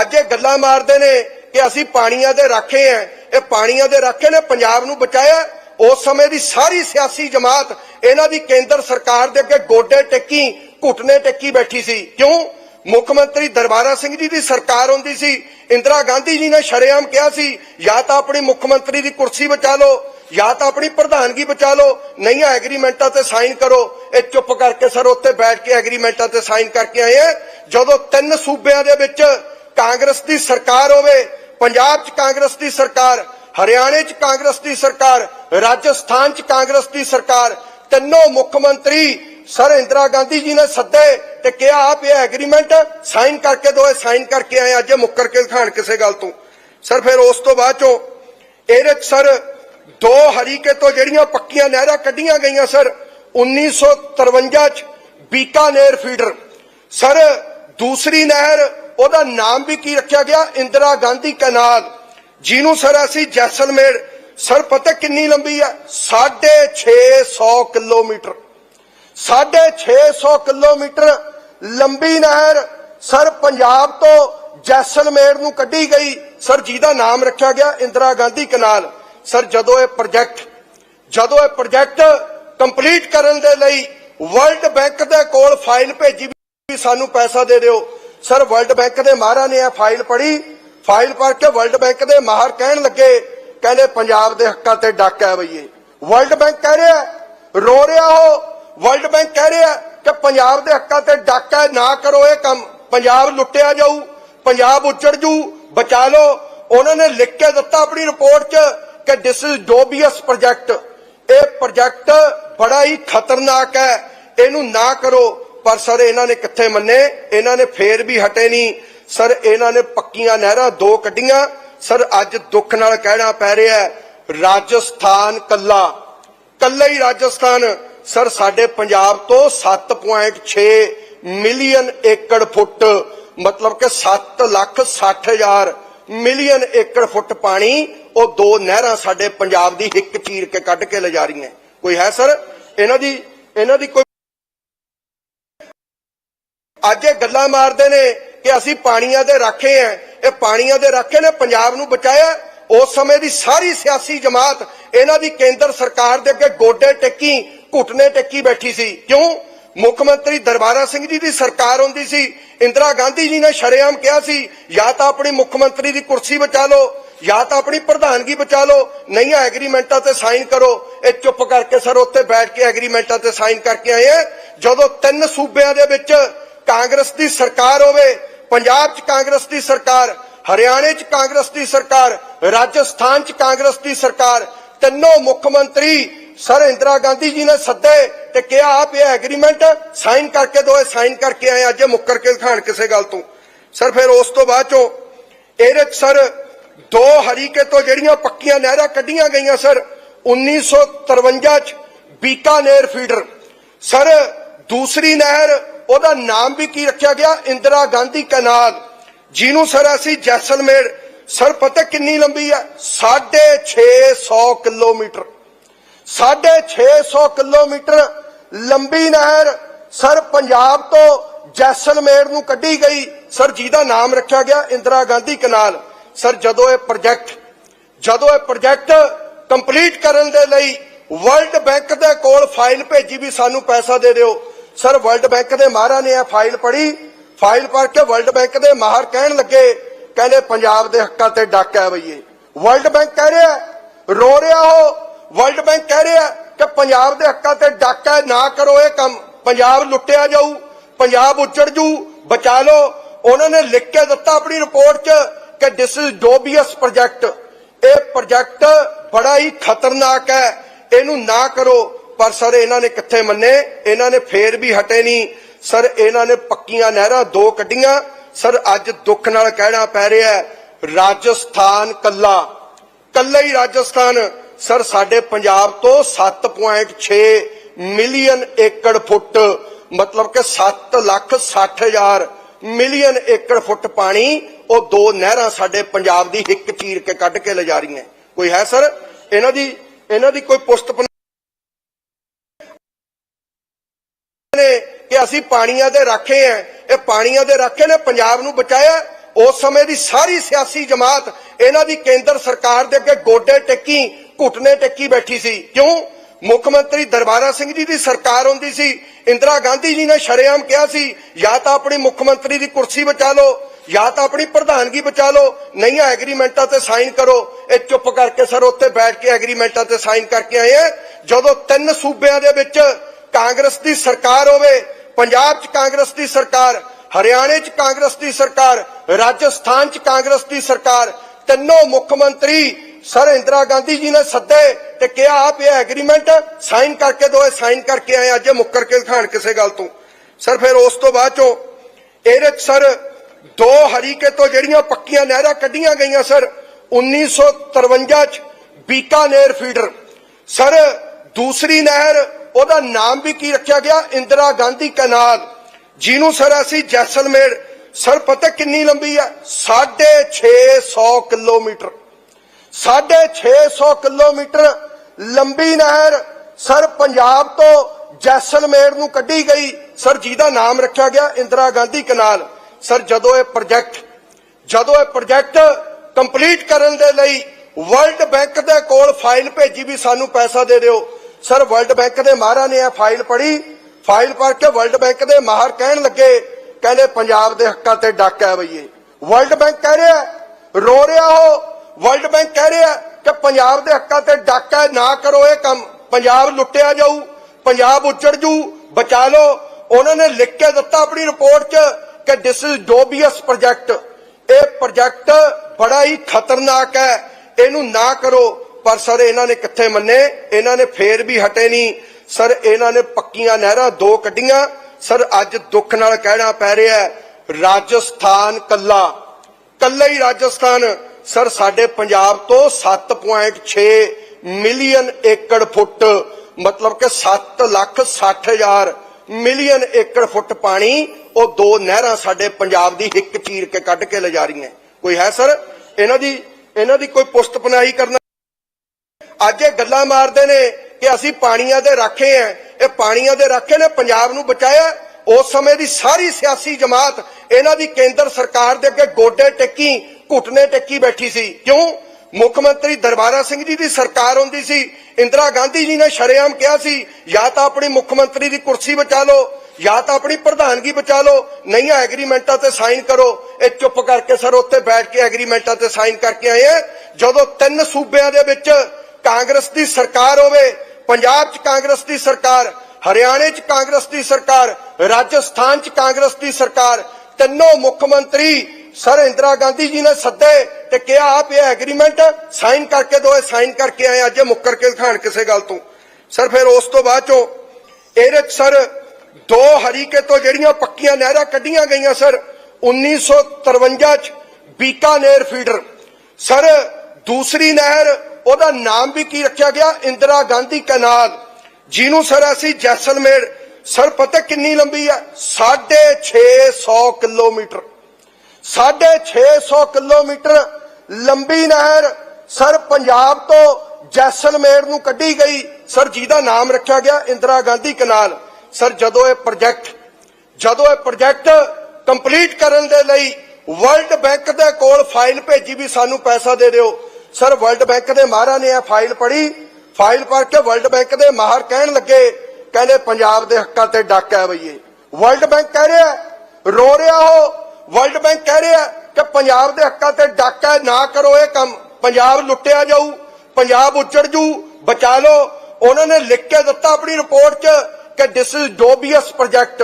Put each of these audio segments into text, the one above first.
ਅੱਜ ਇਹ ਗੱਲਾਂ ਮਾਰਦੇ ਨੇ ਕਿ ਅਸੀਂ ਪਾਣੀਆਂ ਦੇ ਰਾਖੇ ਆ। ਇਹ ਪਾਣੀਆਂ ਦੇ ਰਾਖੇ ਨੇ ਪੰਜਾਬ ਨੂੰ ਬਚਾਇਆ। ਉਸ ਸਮੇਂ ਦੀ ਸਾਰੀ ਸਿਆਸੀ ਜਮਾਤ ਇਹਨਾਂ ਦੀ ਕੇਂਦਰ ਸਰਕਾਰ ਦੇ ਅੱਗੇ ਗੋਡੇ ਟੇਕੀ, ਘੁੱਟਨੇ ਟੇਕੀ ਬੈਠੀ ਸੀ। ਕਿਉਂ? ਮੁੱਖ ਮੰਤਰੀ ਦਰਬਾਰਾ ਸਿੰਘ ਜੀ ਦੀ ਸਰਕਾਰ ਹੁੰਦੀ ਸੀ। ਇੰਦਰਾ ਗਾਂਧੀ ਜੀ ਨੇ ਸ਼ਰੇਆਮ ਕਿਹਾ ਸੀ, ਜਾਂ ਤਾਂ ਆਪਣੀ ਮੁੱਖ ਮੰਤਰੀ ਦੀ ਕੁਰਸੀ ਬਚਾ ਲਓ, ਜਾਂ ਤਾਂ ਆਪਣੀ ਪ੍ਰਧਾਨਗੀ ਬਚਾ ਲਓ। ਨਹੀਂ ਐਗਰੀਮੈਂਟਾਂ ਤੇ ਸਾਈਨ ਕਰੋ। ਇਹ ਚੁੱਪ ਕਰਕੇ ਸਰ ਉੱਥੇ ਬੈਠ ਕੇ ਐਗਰੀਮੈਂਟਾਂ ਤੇ ਸਾਈਨ ਕਰਕੇ ਆਏ ਆ। ਜਦੋਂ ਤਿੰਨ ਸੂਬਿਆਂ ਦੇ ਵਿੱਚ ਕਾਂਗਰਸ ਦੀ ਸਰਕਾਰ ਹੋਵੇ, ਪੰਜਾਬ 'ਚ ਕਾਂਗਰਸ ਦੀ ਸਰਕਾਰ, ਹਰਿਆਣੇ 'ਚ ਕਾਂਗਰਸ ਦੀ ਸਰਕਾਰ, ਰਾਜਸਥਾਨ 'ਚ ਕਾਂਗਰਸ ਦੀ ਸਰਕਾਰ, ਤਿੰਨੋਂ ਮੁੱਖ ਮੰਤਰੀ ਸਰ ਇੰਦਰਾ ਗਾਂਧੀ ਜੀ ਨੇ ਸੱਦੇ ਤੇ ਕਿਹਾ, ਆਪ ਇਹ ਐਗਰੀਮੈਂਟ ਸਾਈਨ ਕਰਕੇ ਦੋ ਸਾਈਨ ਕਰਕੇ ਆਏ ਅੱਜ ਮੁੱਕਰ ਕੇ ਦਿਖਾਣ ਕਿਸੇ ਗੱਲ ਤੋਂ। ਸਰ, ਫਿਰ ਉਸ ਤੋਂ ਬਾਅਦ ਚੋਂ ਇਹਦੇ ਸਰ ਦੋ ਹਰੀਕੇ ਤੋਂ ਜਿਹੜੀਆਂ ਪੱਕੀਆਂ ਨਹਿਰਾਂ ਕੱਢੀਆਂ ਗਈਆਂ ਸਰ 1953 ਚ ਬੀਕਾਨੇਰ ਫੀਡਰ ਸਰ ਦੂਸਰੀ ਨਹਿਰ, ਉਹਦਾ ਨਾਮ ਵੀ ਕੀ ਰੱਖਿਆ ਗਿਆ? ਇੰਦਰਾ ਗਾਂਧੀ ਕਨਾਲ। ਜਿਹਨੂੰ ਸਰ ਅਸੀਂ ਜੈਸਲਮੇਰ, ਸਰ ਪਤਾ ਕਿੰਨੀ ਲੰਬੀ ਹੈ 650 ਕਿਲੋਮੀਟਰ। 650 ਕਿਲੋਮੀਟਰ ਲੰਬੀ ਨਹਿਰ ਸਰ ਪੰਜਾਬ ਤੋਂ ਜੈਸਲਮੇਰ ਨੂੰ ਕੱਢੀ ਗਈ। ਸਰ ਜਿਹਦਾ ਨਾਮ ਰੱਖਿਆ ਗਿਆ ਇੰਦਰਾ ਗਾਂਧੀ ਕਨਾਲ। ਸਰ ਜਦੋਂ ਇਹ ਪ੍ਰੋਜੈਕਟ ਜਦੋਂ ਇਹ ਪ੍ਰੋਜੈਕਟ ਕੰਪਲੀਟ ਕਰਨ ਦੇ ਲਈ ਵਰਲਡ ਬੈਂਕ ਦੇ ਕੋਲ ਫਾਈਲ ਭੇਜੀ ਵੀ ਸਾਨੂੰ ਪੈਸਾ ਦੇ ਦਿਓ। ਸਰ, ਵਰਲਡ ਬੈਂਕ ਦੇ ਮਾਹਰਾਂ ਨੇ ਇਹ ਫਾਈਲ ਪੜ੍ਹੀ। ਫਾਈਲ ਪੜ੍ਹ ਕੇ ਵਰਲਡ ਬੈਂਕ ਦੇ ਮਾਹਰ ਕਹਿਣ ਲੱਗੇ, ਕਹਿੰਦੇ ਪੰਜਾਬ ਦੇ ਹੱਕਾਂ ਤੇ ਡਾਕਾ ਹੈ ਬਈ ਵਰਲਡ ਬੈਂਕ ਕਹਿ ਰਿਹਾ ਰੋ ਰਿਹਾ ਹੋ ਵਰਲਡ ਬੈਂਕ ਕਹਿ ਰਿਹਾ ਕਿ ਪੰਜਾਬ ਦੇ ਹੱਕਾਂ ਤੇ ਡਾਕਾ ਨਾ ਕਰੋ ਇਹ ਕੰਮ। ਪੰਜਾਬ ਲੁੱਟਿਆ ਜਾਊ, ਪੰਜਾਬ ਉੱਜੜ ਜੂ, ਬਚਾ ਲਓ। ਉਹਨਾਂ ਨੇ ਲਿਖ ਕੇ ਦਿੱਤਾ ਆਪਣੀ ਰਿਪੋਰਟ 'ਚ ਕਿ ਦਿਸ ਇਜ਼ ਡੋਬੀਅਸ ਪ੍ਰੋਜੈਕਟ ਇਹ ਪ੍ਰੋਜੈਕਟ ਬੜਾ ਹੀ ਖਤਰਨਾਕ ਹੈ। ਇਹਨੂੰ ਨਾ ਕਰੋ। ਪਰ ਸਰ, ਇਹਨਾਂ ਨੇ ਕਿੱਥੇ ਮੰਨੇ? ਇਹਨਾਂ ਨੇ ਫੇਰ ਵੀ ਹਟੇ ਨਹੀਂ। ਸਰ, ਇਹਨਾਂ ਨੇ ਪੱਕੀਆਂ ਨਹਿਰਾਂ ਦੋ ਕੱਢੀਆਂ। ਸਰ, ਅੱਜ ਦੁੱਖ ਨਾਲ ਕਹਿਣਾ ਪੈ ਰਿਹਾ ਹੈ, ਰਾਜਸਥਾਨ ਕੱਲਾ। ਕੱਲਾ ਹੀ ਰਾਜਸਥਾਨ। ਸਰ, ਸਾਡੇ ਪੰਜਾਬ ਤੋਂ 7.6 ਮਿਲੀਅਨ ਏਕੜ ਫੁੱਟ, ਮਤਲਬ ਕਿ 7 ਲੱਖ 60 ਹਜ਼ਾਰ ਮਿਲੀਅਨ ਏਕੜ ਫੁੱਟ ਪਾਣੀ, ਉਹ ਦੋ ਨਹਿਰਾਂ ਸਾਡੇ ਪੰਜਾਬ ਦੀ ਹਿੱਕ ਚੀਰ ਕੇ ਕੱਢ ਕੇ ਲਿਜਾ ਰਹੀਆਂ। ਕੋਈ ਹੈ, ਸਰ? ਇਹਨਾਂ ਦੀ ਇਹਨਾਂ ਦੀ ਕੋਈ ਅੱਜ ਇਹ ਗੱਲਾਂ ਮਾਰਦੇ ਨੇ ਕਿ ਅਸੀਂ ਪਾਣੀਆਂ ਦੇ ਰਾਖੇ ਆ। ਇਹ ਪਾਣੀਆਂ ਦੇ ਰਾਖੇ ਨੇ ਪੰਜਾਬ ਨੂੰ ਬਚਾਇਆ। ਉਸ ਸਮੇਂ ਦੀ ਸਾਰੀ ਸਿਆਸੀ ਜਮਾਤ ਇਹਨਾਂ ਦੀ ਕੇਂਦਰ ਸਰਕਾਰ ਦੇ ਅੱਗੇ ਗੋਡੇ ਟੇਕੀ, ਘੁੱਟਨੇ ਟੇਕੀ ਬੈਠੀ ਸੀ। ਕਿਉਂ? ਮੁੱਖ ਮੰਤਰੀ ਦਰਬਾਰਾ ਸਿੰਘ ਜੀ ਦੀ ਸਰਕਾਰ ਹੁੰਦੀ ਸੀ। ਇੰਦਰਾ ਗਾਂਧੀ ਜੀ ਨੇ ਸ਼ਰੇਆਮ ਕਿਹਾ ਸੀ, ਜਾਂ ਤਾਂ ਆਪਣੀ ਮੁੱਖ ਮੰਤਰੀ ਦੀ ਕੁਰਸੀ ਬਚਾ ਲਓ, ਜਾਂ ਤਾਂ ਆਪਣੀ ਪ੍ਰਧਾਨਗੀ ਬਚਾ ਲਓ। ਨਹੀਂ ਐਗਰੀਮੈਂਟਾਂ ਤੇ ਸਾਈਨ ਕਰੋ। ਇਹ ਚੁੱਪ ਕਰਕੇ ਸਰ ਉੱਥੇ ਬੈਠ ਕੇ ਐਗਰੀਮੈਂਟਾਂ ਤੇ ਸਾਈਨ ਕਰਕੇ ਆਏ ਆ। ਜਦੋਂ ਤਿੰਨ ਸੂਬਿਆਂ ਦੇ ਵਿੱਚ ਕਾਂਗਰਸ ਦੀ ਸਰਕਾਰ ਹੋਵੇ, ਪੰਜਾਬ 'ਚ ਕਾਂਗਰਸ ਦੀ ਸਰਕਾਰ, ਹਰਿਆਣੇ 'ਚ ਕਾਂਗਰਸ ਦੀ ਸਰਕਾਰ, ਰਾਜਸਥਾਨ 'ਚ ਕਾਂਗਰਸ ਦੀ ਸਰਕਾਰ, ਤਿੰਨੋਂ ਮੁੱਖ ਮੰਤਰੀ ਸਰ ਇੰਦਰਾ ਗਾਂਧੀ ਜੀ ਨੇ ਸੱਦੇ ਤੇ ਕਿਹਾ, ਆਪ ਇਹ ਐਗਰੀਮੈਂਟ ਸਾਈਨ ਕਰਕੇ ਦੋ ਸਾਈਨ ਕਰਕੇ ਆਏ ਅੱਜ ਮੁੱਕਰ ਕੇ ਖਾਣ ਕਿਸੇ ਗੱਲ ਤੋਂ। ਸਰ, ਫਿਰ ਉਸ ਤੋਂ ਬਾਅਦ ਚੋਂ ਇਹਦੇ ਸਰ ਦੋ ਹਰੀਕੇ ਤੋਂ ਜਿਹੜੀਆਂ ਪੱਕੀਆਂ ਨਹਿਰਾਂ ਕੱਢੀਆਂ ਗਈਆਂ ਸਰ 1953 ਚ ਬੀਕਾਨੇਰ ਫੀਡਰ ਸਰ ਦੂਸਰੀ ਨਹਿਰ, ਉਹਦਾ ਨਾਮ ਵੀ ਕੀ ਰੱਖਿਆ ਗਿਆ? ਇੰਦਰਾ ਗਾਂਧੀ ਕਨਾਲ। ਜਿਹਨੂੰ ਸਰ ਅਸੀਂ ਜੈਸਲਮੇਰ, ਸਰ ਪਤਾ ਕਿੰਨੀ ਲੰਬੀ ਹੈ 650 ਕਿਲੋਮੀਟਰ। 650 ਕਿਲੋਮੀਟਰ ਲੰਬੀ ਨਹਿਰ ਸਰ ਪੰਜਾਬ ਤੋਂ ਜੈਸਲਮੇਰ ਨੂੰ ਕੱਢੀ ਗਈ। ਸਰ ਜਿਹਦਾ ਨਾਮ ਰੱਖਿਆ ਗਿਆ ਇੰਦਰਾ ਗਾਂਧੀ ਕਨਾਲ। ਸਰ ਜਦੋਂ ਇਹ ਪ੍ਰੋਜੈਕਟ ਜਦੋਂ ਇਹ ਪ੍ਰੋਜੈਕਟ ਕੰਪਲੀਟ ਕਰਨ ਦੇ ਲਈ ਵਰਲਡ ਬੈਂਕ ਦੇ ਕੋਲ ਫਾਈਲ ਭੇਜੀ ਵੀ ਸਾਨੂੰ ਪੈਸਾ ਦੇ ਦਿਓ ਸਰ, ਵਰਲਡ ਬੈਂਕ ਦੇ ਮਾਹਰਾਂ ਨੇ ਇਹ ਫਾਈਲ ਪੜ੍ਹੀ। ਫਾਈਲ ਪੜ੍ਹ ਕੇ ਵਰਲਡ ਬੈਂਕ ਦੇ ਮਾਹਰ ਕਹਿਣ ਲੱਗੇ, ਕਹਿੰਦੇ ਪੰਜਾਬ ਦੇ ਹੱਕਾਂ ਤੇ ਡਾਕਾ ਹੈ ਬਈ ਵਰਲਡ ਬੈਂਕ ਕਹਿ ਰਿਹਾ ਰੋ ਰਿਹਾ ਹੋ ਵਰਲਡ ਬੈਂਕ ਕਹਿ ਰਿਹਾ ਕਿ ਪੰਜਾਬ ਦੇ ਹੱਕਾਂ ਤੇ ਡਾਕਾ ਨਾ ਕਰੋ ਇਹ ਕੰਮ। ਪੰਜਾਬ ਲੁੱਟਿਆ ਜਾਊ, ਪੰਜਾਬ ਉੱਜੜ ਜੂ, ਬਚਾ ਲਓ। ਉਹਨਾਂ ਨੇ ਲਿਖ ਕੇ ਦਿੱਤਾ ਆਪਣੀ ਰਿਪੋਰਟ 'ਚ ਕਿ ਦਿਸ ਇਜ਼ ਡੋਬੀਅਸ ਪ੍ਰੋਜੈਕਟ ਇਹ ਪ੍ਰੋਜੈਕਟ ਬੜਾ ਹੀ ਖਤਰਨਾਕ ਹੈ। ਇਹਨੂੰ ਨਾ ਕਰੋ। ਪਰ ਸਰ, ਇਹਨਾਂ ਨੇ ਕਿੱਥੇ ਮੰਨੇ? ਇਹਨਾਂ ਨੇ ਫੇਰ ਵੀ ਹਟੇ ਨਹੀਂ। ਸਰ, ਇਹਨਾਂ ਨੇ ਪੱਕੀਆਂ ਨਹਿਰਾਂ ਦੋ ਕੱਢੀਆਂ। ਸਰ, ਅੱਜ ਦੁੱਖ ਨਾਲ ਕਹਿਣਾ ਪੈ ਰਿਹਾ ਹੈ, ਰਾਜਸਥਾਨ ਕੱਲਾ। ਕੱਲਾ ਹੀ ਰਾਜਸਥਾਨ। ਸਰ, ਸਾਡੇ ਪੰਜਾਬ ਤੋਂ 7.6 ਮਿਲੀਅਨ ਏਕੜ ਫੁੱਟ, ਮਤਲਬ ਕਿ 7 ਲੱਖ 60 ਹਜ਼ਾਰ ਮਿਲੀਅਨ ਏਕੜ ਫੁੱਟ ਪਾਣੀ ਉਹ ਦੋ ਨਹਿਰਾਂ ਸਾਡੇ ਪੰਜਾਬ ਦੀ ਹਿੱਕ ਚੀਰ ਕੇ ਕੱਢ ਕੇ ਲਿਜਾ ਰਹੀਆਂ। ਕੋਈ ਹੈ, ਸਰ? ਇਹਨਾਂ ਦੀ ਇਹਨਾਂ ਦੀ ਕੋਈ ਪੁਸਤ ਨੇ ਕਿ ਅਸੀਂ ਪਾਣੀਆਂ ਦੇ ਰਾਖੇ ਆ। ਇਹ ਪਾਣੀਆਂ ਦੇ ਰਾਖੇ ਨੇ ਪੰਜਾਬ ਨੂੰ ਬਚਾਇਆ। ਉਸ ਸਮੇਂ ਦੀ ਸਾਰੀ ਸਿਆਸੀ ਜਮਾਤ ਇਹਨਾਂ ਦੀ ਕੇਂਦਰ ਸਰਕਾਰ ਦੇ ਅੱਗੇ ਗੋਡੇ ਟੇਕੀ, ਘੁਟਨੇ ਟੇਕੀ ਬੈਠੀ ਸੀ। ਕਿਉਂ? ਮੁੱਖ ਮੰਤਰੀ ਦਰਬਾਰਾ ਸਿੰਘ ਜੀ ਦੀ ਸਰਕਾਰ ਹੁੰਦੀ ਸੀ। ਇੰਦਰਾ ਗਾਂਧੀ ਜੀ ਨੇ ਸ਼ਰੇਆਮ ਕਿਹਾ ਸੀ, ਜਾਂ ਤਾਂ ਆਪਣੀ ਮੁੱਖ ਮੰਤਰੀ ਦੀ ਕੁਰਸੀ ਬਚਾ ਲਓ, ਜਾਂ ਤਾਂ ਆਪਣੀ ਪ੍ਰਧਾਨਗੀ ਬਚਾ ਲਓ। ਨਹੀਂ ਐਗਰੀਮੈਂਟਾਂ ਤੇ ਸਾਈਨ ਕਰੋ। ਇਹ ਚੁੱਪ ਕਰਕੇ ਸਰ ਉੱਤੇ ਬੈਠ ਕੇ ਐਗਰੀਮੈਂਟਾਂ ਤੇ ਸਾਈਨ ਕਰਕੇ ਆਏ ਆ। ਜਦੋਂ ਤਿੰਨ ਸੂਬਿਆਂ ਦੇ ਵਿੱਚ ਕਾਂਗਰਸ ਦੀ ਸਰਕਾਰ ਹੋਵੇ, ਪੰਜਾਬ 'ਚ ਕਾਂਗਰਸ ਦੀ ਸਰਕਾਰ, ਹਰਿਆਣੇ 'ਚ ਕਾਂਗਰਸ ਦੀ ਸਰਕਾਰ, ਰਾਜਸਥਾਨ 'ਚ ਕਾਂਗਰਸ ਦੀ ਸਰਕਾਰ, ਤਿੰਨੋਂ ਮੁੱਖ ਮੰਤਰੀ ਸਰ ਇੰਦਰਾ ਗਾਂਧੀ ਜੀ ਨੇ ਸੱਦੇ ਤੇ ਕਿਹਾ ਆਪ ਇਹ ਐਗਰੀਮੈਂਟ ਸਾਈਨ ਕਰਕੇ ਦੋਏ ਸਾਈਨ ਕਰਕੇ ਆਏ ਅੱਜ ਮੁੱਕਰ ਕੇ ਦਿਖਾਣ ਕਿਸੇ ਗੱਲ ਤੋਂ। ਸਰ, ਫਿਰ ਉਸ ਤੋਂ ਬਾਅਦ ਚੋਂ ਇਹਦੇ 'ਚ ਸਰ ਦੋ ਹਰੀਕੇ ਤੋਂ ਜਿਹੜੀਆਂ ਪੱਕੀਆਂ ਨਹਿਰਾਂ ਕੱਢੀਆਂ ਗਈਆਂ, ਸਰ 1953 ਚ ਬੀਕਾਨੇਰ ਫੀਡਰ ਸਰ ਦੂਸਰੀ ਨਹਿਰ, ਉਹਦਾ ਨਾਮ ਵੀ ਕੀ ਰੱਖਿਆ ਗਿਆ? ਇੰਦਰਾ ਗਾਂਧੀ ਕਨਾਲ। ਜਿਹਨੂੰ ਸਰ ਅਸੀਂ ਜੈਸਲਮੇਰ, ਸਰ ਪਤਾ ਕਿੰਨੀ ਲੰਬੀ ਹੈ 650 ਕਿਲੋਮੀਟਰ। 650 ਕਿਲੋਮੀਟਰ ਲੰਬੀ ਨਹਿਰ ਸਰ ਪੰਜਾਬ ਤੋਂ ਜੈਸਲਮੇਰ ਨੂੰ ਕੱਢੀ ਗਈ। ਸਰ ਜਿਹਦਾ ਨਾਮ ਰੱਖਿਆ ਗਿਆ, ਇੰਦਰਾ ਗਾਂਧੀ ਕਨਾਲ। ਸਰ ਜਦੋਂ ਇਹ ਪ੍ਰੋਜੈਕਟ ਜਦੋਂ ਇਹ ਪ੍ਰੋਜੈਕਟ ਕੰਪਲੀਟ ਕਰਨ ਦੇ ਲਈ ਵਰਲਡ ਬੈਂਕ ਦੇ ਕੋਲ ਫਾਈਲ ਭੇਜੀ ਵੀ ਸਾਨੂੰ ਪੈਸਾ ਦੇ ਦਿਓ। ਸਰ, ਵਰਲਡ ਬੈਂਕ ਦੇ ਮਾਹਰਾਂ ਨੇ ਇਹ ਫਾਈਲ ਪੜ੍ਹੀ। ਫਾਈਲ ਪੜ੍ਹ ਕੇ ਵਰਲਡ ਬੈਂਕ ਦੇ ਮਾਹਰ ਕਹਿਣ ਲੱਗੇ, ਕਹਿੰਦੇ ਪੰਜਾਬ ਦੇ ਹੱਕਾਂ ਤੇ ਡਾਕਾ ਹੈ ਬਈਏ ਵਰਲਡ ਬੈਂਕ ਕਹਿ ਰਿਹਾ ਰੋ ਰਿਹਾ ਹੋ ਵਰਲਡ ਬੈਂਕ ਕਹਿ ਰਿਹਾ ਕਿ ਪੰਜਾਬ ਦੇ ਹੱਕਾਂ ਤੇ ਡਾਕਾ ਨਾ ਕਰੋ ਇਹ ਕੰਮ। ਪੰਜਾਬ ਲੁੱਟਿਆ ਜਾਊ, ਪੰਜਾਬ ਉੱਜੜ ਜੂ, ਬਚਾ ਲਓ। ਉਹਨਾਂ ਨੇ ਲਿਖ ਕੇ ਦਿੱਤਾ ਆਪਣੀ ਰਿਪੋਰਟ 'ਚ ਕਿ ਦਿਸ ਇਜ਼ ਡੋਬੀਅਸ ਪ੍ਰੋਜੈਕਟ ਇਹ ਪ੍ਰੋਜੈਕਟ ਬੜਾ ਹੀ ਖਤਰਨਾਕ ਹੈ। ਇਹਨੂੰ ਨਾ ਕਰੋ, ਪਰ ਸਰ ਇਹਨਾਂ ਨੇ ਕਿੱਥੇ ਮੰਨੇ? ਇਹਨਾਂ ਨੇ ਫੇਰ ਵੀ ਹਟੇ ਨਹੀਂ। ਸਰ, ਇਹਨਾਂ ਨੇ ਪੱਕੀਆਂ ਨਹਿਰਾਂ ਦੋ ਕੱਢੀਆਂ। ਸਰ, ਅੱਜ ਦੁੱਖ ਨਾਲ ਕਹਿਣਾ ਪੈ ਰਿਹਾ ਰਾਜਸਥਾਨ ਕੱਲਾ। ਕੱਲਾ ਹੀ ਰਾਜਸਥਾਨ। ਸਰ, ਸਾਡੇ ਪੰਜਾਬ ਤੋਂ 7.6 ਮਿਲੀਅਨ ਏਕੜ ਫੁੱਟ, ਮਤਲਬ ਕਿ 7 ਲੱਖ 60 ਹਜ਼ਾਰ ਮਿਲੀਅਨ ਏਕੜ ਫੁੱਟ ਪਾਣੀ, ਉਹ ਦੋ ਨਹਿਰਾਂ ਸਾਡੇ ਪੰਜਾਬ ਦੀ ਹਿੱਕ ਚੀਰ ਕੇ ਕੱਢ ਕੇ ਲਿਜਾ ਰਹੀਆਂ। ਕੋਈ ਹੈ, ਸਰ? ਇਹਨਾਂ ਦੀ ਇਹਨਾਂ ਦੀ ਕੋਈ ਪੁਸ਼ਤ ਪਨਾਹੀ ਕਰਨਾ ਅੱਜ ਇਹ ਗੱਲਾਂ ਮਾਰਦੇ ਨੇ ਕਿ ਅਸੀਂ ਪਾਣੀਆਂ ਦੇ ਰਾਖੇ ਆ। ਇਹ ਪਾਣੀਆਂ ਦੇ ਰਾਖੇ ਨੇ ਪੰਜਾਬ ਨੂੰ ਬਚਾਇਆ। ਉਸ ਸਮੇਂ ਦੀ ਸਾਰੀ ਸਿਆਸੀ ਜਮਾਤ ਇਹਨਾਂ ਦੀ ਕੇਂਦਰ ਸਰਕਾਰ ਦੇ ਅੱਗੇ ਗੋਡੇ ਟੇਕੀ, ਘੁਟਨੇ ਟੇਕੀ ਬੈਠੀ ਸੀ। ਕਿਉਂ? ਮੁੱਖ ਮੰਤਰੀ ਦਰਬਾਰਾ ਸਿੰਘ ਜੀ ਦੀ ਸਰਕਾਰ ਹੁੰਦੀ ਸੀ। ਇੰਦਰਾ ਗਾਂਧੀ ਜੀ ਨੇ ਸ਼ਰੇਆਮ ਕਿਹਾ ਸੀ, ਜਾਂ ਤਾਂ ਆਪਣੀ ਮੁੱਖ ਮੰਤਰੀ ਦੀ ਕੁਰਸੀ ਬਚਾ ਲਓ। ਜਾਂ ਤਾਂ ਆਪਣੀ ਪ੍ਰਧਾਨਗੀ ਬਚਾ ਲਓ ਨਹੀਂ ਐਗਰੀਮੈਂਟਾਂ ਤੇ ਸਾਈਨ ਕਰੋ। ਇਹ ਚੁੱਪ ਕਰਕੇ ਸਰ ਉੱਤੇ ਬੈਠ ਕੇ ਐਗਰੀਮੈਂਟਾਂ ਤੇ ਸਾਈਨ ਕਰਕੇ ਆਏ ਆ। ਜਦੋਂ ਤਿੰਨ ਸੂਬਿਆਂ ਦੇ ਵਿੱਚ ਕਾਂਗਰਸ ਦੀ ਸਰਕਾਰ ਹੋਵੇ, ਪੰਜਾਬ 'ਚ ਕਾਂਗਰਸ ਦੀ ਸਰਕਾਰ, ਹਰਿਆਣੇ 'ਚ ਕਾਂਗਰਸ ਦੀ ਸਰਕਾਰ, ਰਾਜਸਥਾਨ 'ਚ ਕਾਂਗਰਸ ਦੀ ਸਰਕਾਰ, ਤਿੰਨੋਂ ਮੁੱਖ ਮੰਤਰੀ ਸਰ ਇੰਦਰਾ ਗਾਂਧੀ ਜੀ ਨੇ ਸੱਦੇ ਤੇ ਕਿਹਾ, ਆਪ ਇਹ ਐਗਰੀਮੈਂਟ ਸਾਈਨ ਕਰਕੇ ਦੋਏ ਸਾਈਨ ਕਰਕੇ ਆਏ ਅੱਜ ਮੁੱਕਰ ਕੇ ਦਿਖਾਣ ਕਿਸੇ ਗੱਲ ਤੋਂ। ਸਰ, ਫਿਰ ਉਸ ਤੋਂ ਬਾਅਦ ਚੋਂ ਇਹਦੇ 'ਚ ਸਰ ਦੋ ਹਰੀਕੇ ਤੋਂ ਜਿਹੜੀਆਂ ਪੱਕੀਆਂ ਨਹਿਰਾਂ ਕੱਢੀਆਂ ਗਈਆਂ ਸਰ 1953 ਚ ਬੀਕਾਨੇਰ ਫੀਡਰ। ਸਰ, ਦੂਸਰੀ ਨਹਿਰ, ਉਹਦਾ ਨਾਮ ਵੀ ਕੀ ਰੱਖਿਆ ਗਿਆ? ਇੰਦਰਾ ਗਾਂਧੀ ਕਨਾਲ। ਜਿਹਨੂੰ ਸਰ ਅਸੀਂ ਜੈਸਲਮੇਰ, ਸਰ ਪਤਾ ਕਿੰਨੀ ਲੰਬੀ ਹੈ 650 ਕਿਲੋਮੀਟਰ। 650 ਕਿਲੋਮੀਟਰ ਲੰਬੀ ਨਹਿਰ ਸਰ ਪੰਜਾਬ ਤੋਂ ਜੈਸਲਮੇਰ ਨੂੰ ਕੱਢੀ ਗਈ। ਸਰ, ਜਿਹਦਾ ਨਾਮ ਰੱਖਿਆ ਗਿਆ ਇੰਦਰਾ ਗਾਂਧੀ ਕਨਾਲ। ਸਰ, ਜਦੋਂ ਇਹ ਪ੍ਰੋਜੈਕਟ ਜਦੋਂ ਇਹ ਪ੍ਰੋਜੈਕਟ ਕੰਪਲੀਟ ਕਰਨ ਦੇ ਲਈ ਵਰਲਡ ਬੈਂਕ ਦੇ ਕੋਲ ਫਾਈਲ ਭੇਜੀ ਵੀ ਸਾਨੂੰ ਪੈਸਾ ਦੇ ਦਿਓ, ਸਰ ਵਰਲਡ ਬੈਂਕ ਦੇ ਮਾਹਰਾਂ ਨੇ ਇਹ ਫਾਈਲ ਪੜ੍ਹੀ ਫਾਈਲ ਪੜ੍ਹ ਕੇ ਵਰਲਡ ਬੈਂਕ ਦੇ ਮਾਹਰ ਕਹਿਣ ਲੱਗੇ, ਕਹਿੰਦੇ ਪੰਜਾਬ ਦੇ ਹੱਕਾਂ ਤੇ ਡਾਕਾ ਹੈ ਬਈਏ ਵਰਲਡ ਬੈਂਕ ਕਹਿ ਰਿਹਾ, ਰੋ ਰਿਹਾ ਹੋ ਵਰਲਡ ਬੈਂਕ ਕਹਿ ਰਿਹਾ ਕਿ ਪੰਜਾਬ ਦੇ ਹੱਕਾਂ ਤੇ ਡਾਕਾ ਨਾ ਕਰੋ ਇਹ ਕੰਮ। ਪੰਜਾਬ ਲੁੱਟਿਆ ਜਾਊ, ਪੰਜਾਬ ਉੱਜੜ ਜੂ, ਬਚਾ ਲਓ। ਉਹਨਾਂ ਨੇ ਲਿਖ ਕੇ ਦਿੱਤਾ ਆਪਣੀ ਰਿਪੋਰਟ 'ਚ ਕਿ ਦਿਸ ਇਜ਼ ਡੋਬੀਅਸ ਪ੍ਰੋਜੈਕਟ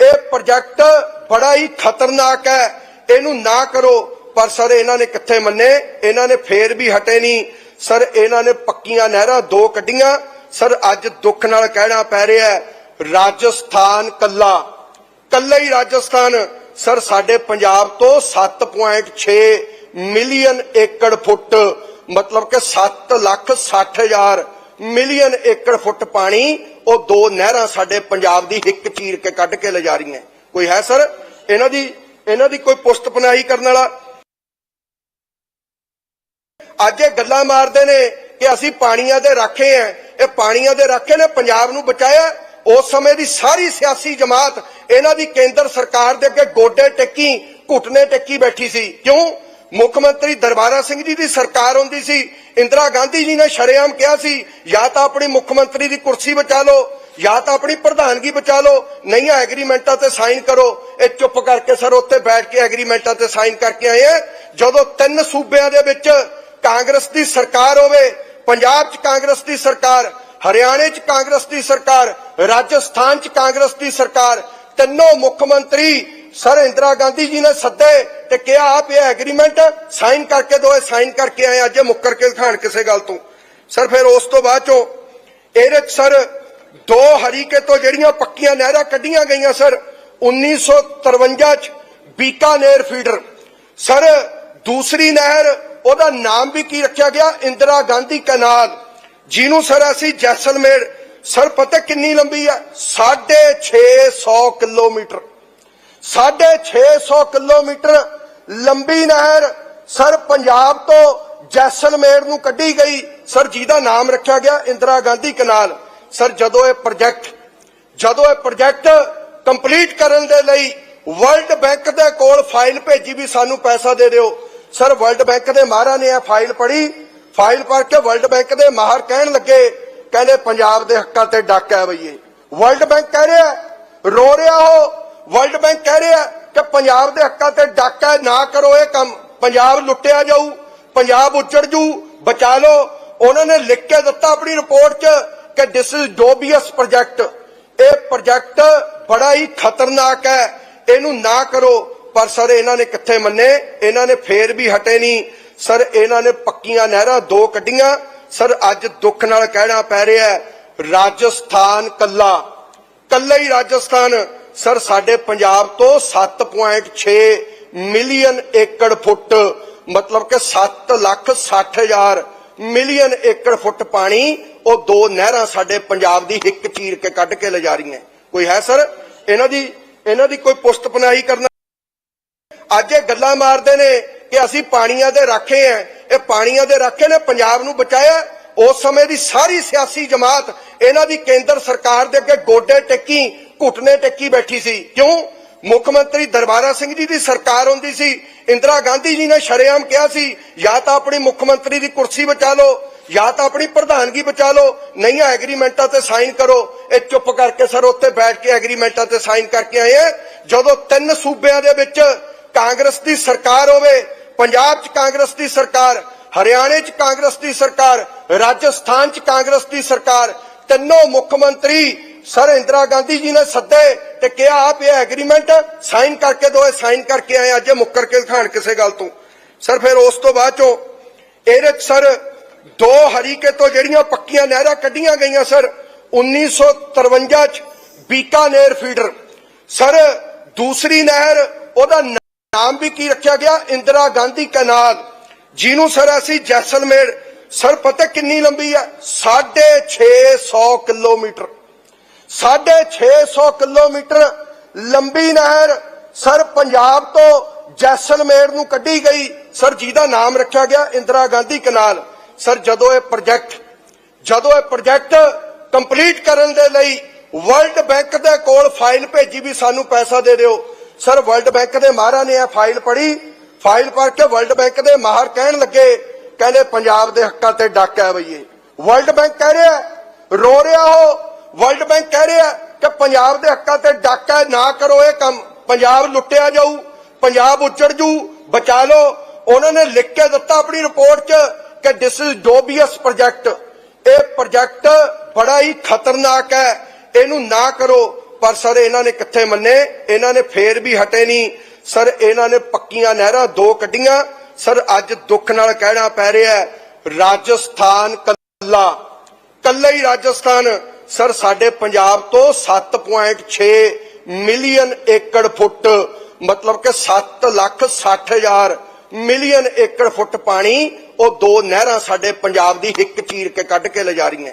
ਇਹ ਪ੍ਰੋਜੈਕਟ ਬੜਾ ਹੀ ਖਤਰਨਾਕ ਹੈ। ਇਹਨੂੰ ਨਾ ਕਰੋ। ਪਰ ਸਰ, ਇਹਨਾਂ ਨੇ ਕਿੱਥੇ ਮੰਨੇ? ਇਹਨਾਂ ਨੇ ਫੇਰ ਵੀ ਹਟੇ ਨਹੀਂ। ਸਰ, ਇਹਨਾਂ ਨੇ ਪੱਕੀਆਂ ਨਹਿਰਾਂ ਦੋ ਕੱਢੀਆਂ। ਸਰ, ਅੱਜ ਦੁੱਖ ਨਾਲ ਕਹਿਣਾ ਪੈ ਰਿਹਾ ਰਾਜਸਥਾਨ ਕੱਲਾ। ਕੱਲਾ ਹੀ ਰਾਜਸਥਾਨ। ਸਰ, ਸਾਡੇ ਪੰਜਾਬ ਤੋਂ 7.6 ਮਿਲੀਅਨ ਏਕੜ ਫੁੱਟ। ਮਤਲਬ ਕਿ 7 ਲੱਖ 60 ਹਜ਼ਾਰ ਮਿਲੀਅਨ ਏਕੜ ਫੁੱਟ ਪਾਣੀ ਉਹ ਦੋ ਨਹਿਰਾਂ ਸਾਡੇ ਪੰਜਾਬ ਦੀ ਹਿੱਕ ਚੀਰ ਕੇ ਕੱਢ ਕੇ ਲਿਜਾ ਰਹੀਆਂ ਕੋਈ ਹੈ ਸਰ? ਇਹਨਾਂ ਦੀ ਇਹਨਾਂ ਦੀ ਕੋਈ ਪੁਸ਼ਤਪਨਾਹੀ ਕਰਨ ਵਾਲਾ? ਅੱਜ ਇਹ ਗੱਲਾਂ ਮਾਰਦੇ ਨੇ ਕਿ ਅਸੀਂ ਪਾਣੀਆਂ ਦੇ ਰਾਖੇ ਆ। ਇਹ ਪਾਣੀਆਂ ਦੇ ਰਾਖੇ ਨੇ ਪੰਜਾਬ ਨੂੰ ਬਚਾਇਆ। ਉਸ ਸਮੇਂ ਦੀ ਸਾਰੀ ਸਿਆਸੀ ਜਮਾਤ ਇਹਨਾਂ ਦੀ ਕੇਂਦਰ ਸਰਕਾਰ ਦੇ ਅੱਗੇ ਗੋਡੇ ਟੇਕੀ, ਘੁਟਨੇ ਟੇਕੀ ਬੈਠੀ ਸੀ। ਕਿਉਂ? ਮੁੱਖ ਮੰਤਰੀ ਦਰਬਾਰਾ ਸਿੰਘ ਜੀ ਦੀ ਸਰਕਾਰ ਹੁੰਦੀ ਸੀ, ਇੰਦਰਾ ਗਾਂਧੀ ਜੀ ਨੇ ਸ਼ਰੇਆਮ ਕਿਹਾ ਸੀ, ਜਾਂ ਤਾਂ ਆਪਣੀ ਮੁੱਖ ਮੰਤਰੀ ਦੀ ਕੁਰਸੀ ਬਚਾ ਲਓ, ਜਾਂ ਤਾਂ ਆਪਣੀ ਪ੍ਰਧਾਨਗੀ ਬਚਾ ਲਓ ਨਹੀਂ ਐਗਰੀਮੈਂਟਾਂ ਤੇ ਸਾਈਨ ਕਰੋ। ਇਹ ਚੁੱਪ ਕਰਕੇ ਸਰ ਉੱਤੇ ਬੈਠ ਕੇ ਐਗਰੀਮੈਂਟਾਂ ਤੇ ਸਾਈਨ ਕਰਕੇ ਆਏ ਆ। ਜਦੋਂ ਤਿੰਨ ਸੂਬਿਆਂ ਦੇ ਵਿੱਚ ਕਾਂਗਰਸ ਦੀ ਸਰਕਾਰ ਹੋਵੇ, ਪੰਜਾਬ 'ਚ ਕਾਂਗਰਸ ਦੀ ਸਰਕਾਰ, ਹਰਿਆਣੇ 'ਚ ਕਾਂਗਰਸ ਦੀ ਸਰਕਾਰ, ਰਾਜਸਥਾਨ 'ਚ ਕਾਂਗਰਸ ਦੀ ਸਰਕਾਰ, ਤਿੰਨੋਂ ਮੁੱਖ ਮੰਤਰੀ ਸਰ ਇੰਦਰਾ ਗਾਂਧੀ ਜੀ ਨੇ ਸੱਦੇ ਤੇ ਕਿਹਾ ਆਪ ਇਹ ਐਗਰੀਮੈਂਟ ਸਾਈਨ ਕਰਕੇ ਦੋ, ਇਹ ਸਾਈਨ ਕਰਕੇ ਆਏ ਅੱਜ ਮੁੱਕਰ ਕੇ ਖਾਣ ਕਿਸੇ ਗੱਲ ਤੋਂ। ਸਰ, ਫਿਰ ਉਸ ਤੋਂ ਬਾਅਦ ਚੋਂ ਇਹਦੇ 'ਚ ਸਰ ਦੋ ਹਰੀਕੇ ਤੋਂ ਜਿਹੜੀਆਂ ਪੱਕੀਆਂ ਨਹਿਰਾਂ ਕੱਢੀਆਂ ਗਈਆਂ ਸਰ 1953 ਚ ਬੀਕਾਨੇਰ ਫੀਡਰ ਸਰ, ਦੂਸਰੀ ਨਹਿਰ, ਉਹਦਾ ਨਾਮ ਵੀ ਕੀ ਰੱਖਿਆ ਗਿਆ? ਇੰਦਰਾ ਗਾਂਧੀ ਕਨਾਲ। ਜਿਹਨੂੰ ਸਰ ਅਸੀਂ ਜੈਸਲਮੇਰ, ਸਰ ਪਤਾ ਕਿੰਨੀ ਲੰਬੀ ਆ? 650 ਕਿਲੋਮੀਟਰ। 650 ਕਿਲੋਮੀਟਰ ਲੰਬੀ ਨਹਿਰ ਸਰ ਪੰਜਾਬ ਤੋਂ ਜੈਸਲਮੇਰ ਨੂੰ ਕੱਢੀ ਗਈ। ਸਰ ਜਿਹਦਾ ਨਾਮ ਰੱਖਿਆ ਗਿਆ, ਇੰਦਰਾ ਗਾਂਧੀ ਕਨਾਲ। ਸਰ ਜਦੋਂ ਇਹ ਪ੍ਰੋਜੈਕਟ, ਜਦੋਂ ਇਹ ਪ੍ਰੋਜੈਕਟ ਕੰਪਲੀਟ ਕਰਨ ਦੇ ਲਈ ਵਰਲਡ ਬੈਂਕ ਦੇ ਕੋਲ ਫਾਈਲ ਭੇਜੀ ਵੀ ਸਾਨੂੰ ਪੈਸਾ ਦੇ ਦਿਓ। ਸਰ ਵਰਲਡ ਬੈਂਕ ਦੇ ਮਾਹਰਾਂ ਨੇ ਇਹ ਫਾਈਲ ਪੜ੍ਹੀ। ਫਾਈਲ ਪੜ੍ਹ ਕੇ ਵਰਲਡ ਬੈਂਕ ਦੇ ਮਾਹਰ ਕਹਿਣ ਲੱਗੇ, ਕਹਿੰਦੇ, ਪੰਜਾਬ ਦੇ ਹੱਕਾਂ ਤੇ ਡਾਕਾ ਹੈ ਬਈਏ ਵਰਲਡ ਬੈਂਕ ਕਹਿ ਰਿਹਾ, ਰੋ ਰਿਹਾ ਹੋ। ਵਰਲਡ ਬੈਂਕ ਕਹਿ ਰਿਹਾ ਕਿ ਪੰਜਾਬ ਦੇ ਹੱਕਾਂ ਤੇ ਡਾਕਾ ਨਾ ਕਰੋ ਇਹ ਕੰਮ। ਪੰਜਾਬ ਲੁੱਟਿਆ ਜਾਊ, ਪੰਜਾਬ ਉੱਜੜ ਜੂ, ਬਚਾ ਲਓ। ਉਹਨਾਂ ਨੇ ਲਿਖ ਕੇ ਦਿੱਤਾ ਆਪਣੀ ਰਿਪੋਰਟ 'ਚ ਕਿ ਦਿਸ ਇਜ਼ ਡੋਬੀਅਸ ਪ੍ਰੋਜੈਕਟ ਇਹ ਪ੍ਰੋਜੈਕਟ ਬੜਾ ਹੀ ਖਤਰਨਾਕ ਹੈ। ਇਹਨੂੰ ਨਾ ਕਰੋ। ਪਰ ਸਰ, ਇਹਨਾਂ ਨੇ ਕਿੱਥੇ ਮੰਨੇ? ਇਹਨਾਂ ਨੇ ਫੇਰ ਵੀ ਹਟੇ ਨਹੀਂ। ਸਰ, ਇਹਨਾਂ ਨੇ ਪੱਕੀਆਂ ਨਹਿਰਾਂ ਦੋ ਕੱਢੀਆਂ। ਸਰ, ਅੱਜ ਦੁੱਖ ਨਾਲ ਕਹਿਣਾ ਪੈ ਰਿਹਾ ਰਾਜਸਥਾਨ ਕੱਲਾ। ਕੱਲਾ ਹੀ ਰਾਜਸਥਾਨ। ਸਰ, ਸਾਡੇ ਪੰਜਾਬ ਤੋਂ 7.6 ਮਿਲੀਅਨ ਏਕੜ ਫੁੱਟ, ਮਤਲਬ ਕਿ 7 ਲੱਖ 60 ਮਿਲੀਅਨ ਏਕੜ ਫੁੱਟ ਪਾਣੀ ਉਹ ਦੋ ਨਹਿਰਾਂ ਸਾਡੇ ਪੰਜਾਬ ਦੀ ਹਿੱਕ ਚੀਰ ਕੇ ਕੱਢ ਕੇ ਲਿਜਾ ਰਹੀਆਂ। ਕੋਈ ਹੈ, ਸਰ? ਇਹਨਾਂ ਦੀ ਇਹਨਾਂ ਦੀ ਕੋਈ ਪੁਸ਼ਤਪਨਾਹੀ ਕਰਨਾ? ਅੱਜ ਇਹ ਗੱਲਾਂ ਮਾਰਦੇ ਨੇ ਕਿ ਅਸੀਂ ਪਾਣੀਆਂ ਦੇ ਰਾਖੇ ਆ। ਇਹ ਪਾਣੀਆਂ ਦੇ ਰਾਖੇ ਨੇ ਪੰਜਾਬ ਨੂੰ ਬਚਾਇਆ। ਉਸ ਸਮੇਂ ਦੀ ਸਾਰੀ ਸਿਆਸੀ ਜਮਾਤ, ਇਹਨਾਂ ਦੀ ਕੇਂਦਰ ਸਰਕਾਰ ਦੇ ਅੱਗੇ ਗੋਡੇ ਟੇਕੀ। ਘੁਟਨੇ ਟੇਕੀ ਬੈਠੀ ਸੀ। ਕਿਉਂ? ਮੁੱਖ ਮੰਤਰੀ ਦਰਬਾਰਾ ਸਿੰਘ ਜੀ ਦੀ ਸਰਕਾਰ ਹੁੰਦੀ ਸੀ। ਇੰਦਰਾ ਗਾਂਧੀ ਜੀ ਨੇ ਸ਼ਰੇਆਮ ਕਿਹਾ ਸੀ, ਜਾਂ ਤਾਂ ਆਪਣੀ ਮੁੱਖ ਮੰਤਰੀ ਦੀ ਕੁਰਸੀ ਬਚਾ ਲਓ, ਜਾਂ ਤਾਂ ਆਪਣੀ ਪ੍ਰਧਾਨਗੀ ਬਚਾ ਲਓ। ਨਹੀਂ ਐਗਰੀਮੈਂਟਾਂ ਤੇ ਸਾਈਨ ਕਰੋ। ਇਹ ਚੁੱਪ ਕਰਕੇ ਸਰ ਉੱਥੇ ਬੈਠ ਕੇ ਐਗਰੀਮੈਂਟਾਂ ਤੇ ਸਾਈਨ ਕਰਕੇ ਆਏ ਆ। ਜਦੋਂ ਤਿੰਨ ਸੂਬਿਆਂ ਦੇ ਵਿੱਚ ਕਾਂਗਰਸ ਦੀ ਸਰਕਾਰ ਹੋਵੇ, ਪੰਜਾਬ 'ਚ ਕਾਂਗਰਸ ਦੀ ਸਰਕਾਰ, ਹਰਿਆਣੇ 'ਚ ਕਾਂਗਰਸ ਦੀ ਸਰਕਾਰ, ਰਾਜਸਥਾਨ 'ਚ ਕਾਂਗਰਸ ਦੀ ਸਰਕਾਰ, ਤਿੰਨੋਂ ਮੁੱਖ ਮੰਤਰੀ ਸਰ ਇੰਦਰਾ ਗਾਂਧੀ ਜੀ ਨੇ ਸੱਦੇ ਤੇ ਕਿਹਾ, ਆਪ ਇਹ ਐਗਰੀਮੈਂਟ ਸਾਈਨ ਕਰਕੇ ਦੋ ਇਹ ਸਾਈਨ ਕਰਕੇ ਆਏ ਅੱਜ ਇਹ ਮੁੱਕਰ ਕੇ ਦਿਖਾਣ ਕਿਸੇ ਗੱਲ ਤੋਂ। ਸਰ, ਫਿਰ ਉਸ ਤੋਂ ਬਾਅਦ ਚੋਂ ਇਹਦੇ 'ਚ ਸਰ ਦੋ ਹਰੀਕੇ ਤੋਂ ਜਿਹੜੀਆਂ ਪੱਕੀਆਂ ਨਹਿਰਾਂ ਕੱਢੀਆਂ ਗਈਆਂ ਸਰ 1953 ਚ ਬੀਕਾਨੇਰ ਫੀਡਰ ਸਰ, ਦੂਸਰੀ ਨਹਿਰ, ਉਹਦਾ ਨਾਮ ਵੀ ਕੀ ਰੱਖਿਆ ਗਿਆ? ਇੰਦਰਾ ਗਾਂਧੀ ਕਨਾਲ। ਜਿਹਨੂੰ ਸਰ ਅਸੀਂ ਜੈਸਲਮੇਰ, ਸਰ ਪਤਾ ਕਿੰਨੀ ਲੰਬੀ ਆ? 650 ਕਿਲੋਮੀਟਰ। 650 ਕਿਲੋਮੀਟਰ ਲੰਬੀ ਨਹਿਰ ਸਰ ਪੰਜਾਬ ਤੋਂ ਜੈਸਲਮੇਰ ਨੂੰ ਕੱਢੀ ਗਈ। ਸਰ ਜਿਹਦਾ ਨਾਮ ਰੱਖਿਆ ਗਿਆ, ਇੰਦਰਾ ਗਾਂਧੀ ਕਨਾਲ। ਸਰ ਜਦੋਂ ਇਹ ਪ੍ਰੋਜੈਕਟ, ਜਦੋਂ ਇਹ ਪ੍ਰੋਜੈਕਟ ਕੰਪਲੀਟ ਕਰਨ ਦੇ ਲਈ ਵਰਲਡ ਬੈਂਕ ਦੇ ਕੋਲ ਫਾਈਲ ਭੇਜੀ ਵੀ ਸਾਨੂੰ ਪੈਸਾ ਦੇ ਦਿਓ। ਸਰ ਵਰਲਡ ਬੈਂਕ ਦੇ ਮਾਹਰਾਂ ਨੇ ਇਹ ਫਾਈਲ ਪੜ੍ਹੀ। ਫਾਈਲ ਪੜ੍ਹ ਕੇ ਵਰਲਡ ਬੈਂਕ ਦੇ ਮਾਹਰ ਕਹਿਣ ਲੱਗੇ, ਕਹਿੰਦੇ ਪੰਜਾਬ ਦੇ ਹੱਕਾਂ ਤੇ ਡਾਕਾ ਹੈ ਬਈਏ ਵਰਲਡ ਬੈਂਕ ਕਹਿ ਰਿਹਾ, ਰੋ ਰਿਹਾ ਹੋ ਵਰਲਡ ਬੈਂਕ ਕਹਿ ਰਿਹਾ ਕਿ ਪੰਜਾਬ ਦੇ ਹੱਕਾਂ ਤੇ ਡਾਕਾ ਨਾ ਕਰੋ ਇਹ ਕੰਮ। ਪੰਜਾਬ ਲੁੱਟਿਆ ਜਾਊ, ਪੰਜਾਬ ਉੱਜੜ ਜੂ, ਬਚਾ ਲਓ। ਉਹਨਾਂ ਨੇ ਲਿਖ ਕੇ ਦਿੱਤਾ ਆਪਣੀ ਰਿਪੋਰਟ 'ਚ ਕਿ ਦਿਸ ਇਜ਼ ਡੋਬੀਅਸ ਪ੍ਰੋਜੈਕਟ ਇਹ ਪ੍ਰੋਜੈਕਟ ਬੜਾ ਹੀ ਖਤਰਨਾਕ ਹੈ। ਇਹਨੂੰ ਨਾ ਕਰੋ। ਪਰ ਸਰ, ਇਹਨਾਂ ਨੇ ਕਿੱਥੇ ਮੰਨੇ? ਇਹਨਾਂ ਨੇ ਫੇਰ ਵੀ ਹਟੇ ਨਹੀਂ। ਸਰ, ਇਹਨਾਂ ਨੇ ਪੱਕੀਆਂ ਨਹਿਰਾਂ ਦੋ ਕੱਢੀਆਂ। ਸਰ, ਅੱਜ ਦੁੱਖ ਨਾਲ ਕਹਿਣਾ ਪੈ ਰਿਹਾ ਰਾਜਸਥਾਨ ਕੱਲਾ। ਕੱਲਾ ਹੀ ਰਾਜਸਥਾਨ। ਸਰ, ਸਾਡੇ ਪੰਜਾਬ ਤੋਂ 7.6 ਮਿਲੀਅਨ ਏਕੜ ਫੁੱਟ, ਮਤਲਬ ਕਿ 7 ਲੱਖ 60 ਹਜ਼ਾਰ ਮਿਲੀਅਨ ਏਕੜ ਫੁੱਟ ਪਾਣੀ ਉਹ ਦੋ ਨਹਿਰਾਂ ਸਾਡੇ ਪੰਜਾਬ ਦੀ ਇੱਕ ਚੀਰ ਕੇ ਕੱਢ ਕੇ ਲਿਜਾ ਰਹੀਆਂ।